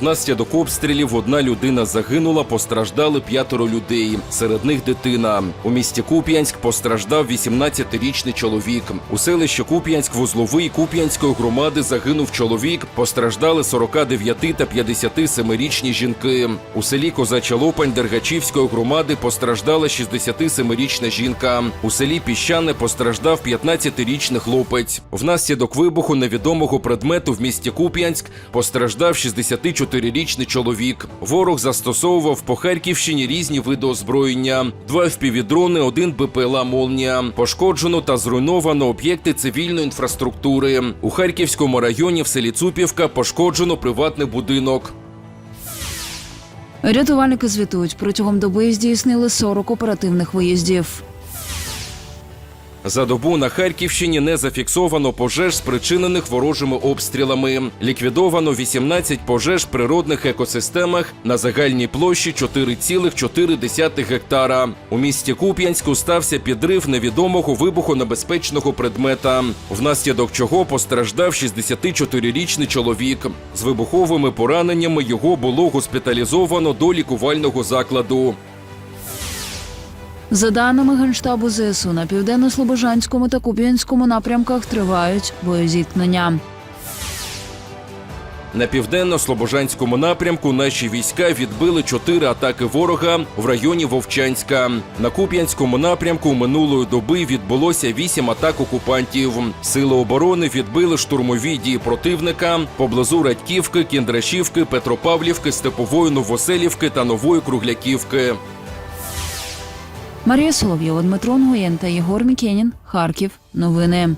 Внаслідок обстрілів одна людина загинула, постраждали п'ятеро людей. Серед них дитина. У місті Куп'янськ постраждав 18-річний чоловік. У селищі Куп'янськ вузловий Куп'янської громади загинув чоловік. Постраждали 49 та 57-річні жінки. У селі Козача Лопань Дергачівської громади постраждала 67-річна жінка. У селі Піщане постраждав 15-річний хлопець. Внаслідок вибуху невідомого предмету в місті Куп'янськ постраждав 64-річний чоловік. Ворог застосовував по Харківщині різні види озброєння: два впівдрони, один БПЛА Молнія. Пошкоджено та зруйновано об'єкти цивільної інфраструктури. У Харківському районі в селі Цупівка пошкоджено приватний будинок. Рятувальники звітують, протягом доби здійснили 40 оперативних виїздів. За добу на Харківщині не зафіксовано пожеж, спричинених ворожими обстрілами. Ліквідовано 18 пожеж природних екосистемах на загальній площі 4,4 гектара. У місті Куп'янську стався підрив невідомого вибухонебезпечного предмета, внаслідок чого постраждав 64-річний чоловік. З вибуховими пораненнями його було госпіталізовано до лікувального закладу. За даними Генштабу ЗСУ, на південно-слобожанському та Куп'янському напрямках тривають боєзіткнення. На південно-слобожанському напрямку наші війська відбили чотири атаки ворога в районі Вовчанська. На Куп'янському напрямку минулої доби відбулося вісім атак окупантів. Сили оборони відбили штурмові дії противника поблизу Радьківки, Кіндрашівки, Петропавлівки, Степової Новоселівки та Нової Кругляківки. Марія Соловйова, Дмитро Нгоєн та Єгор Мікенін. Харків. Новини.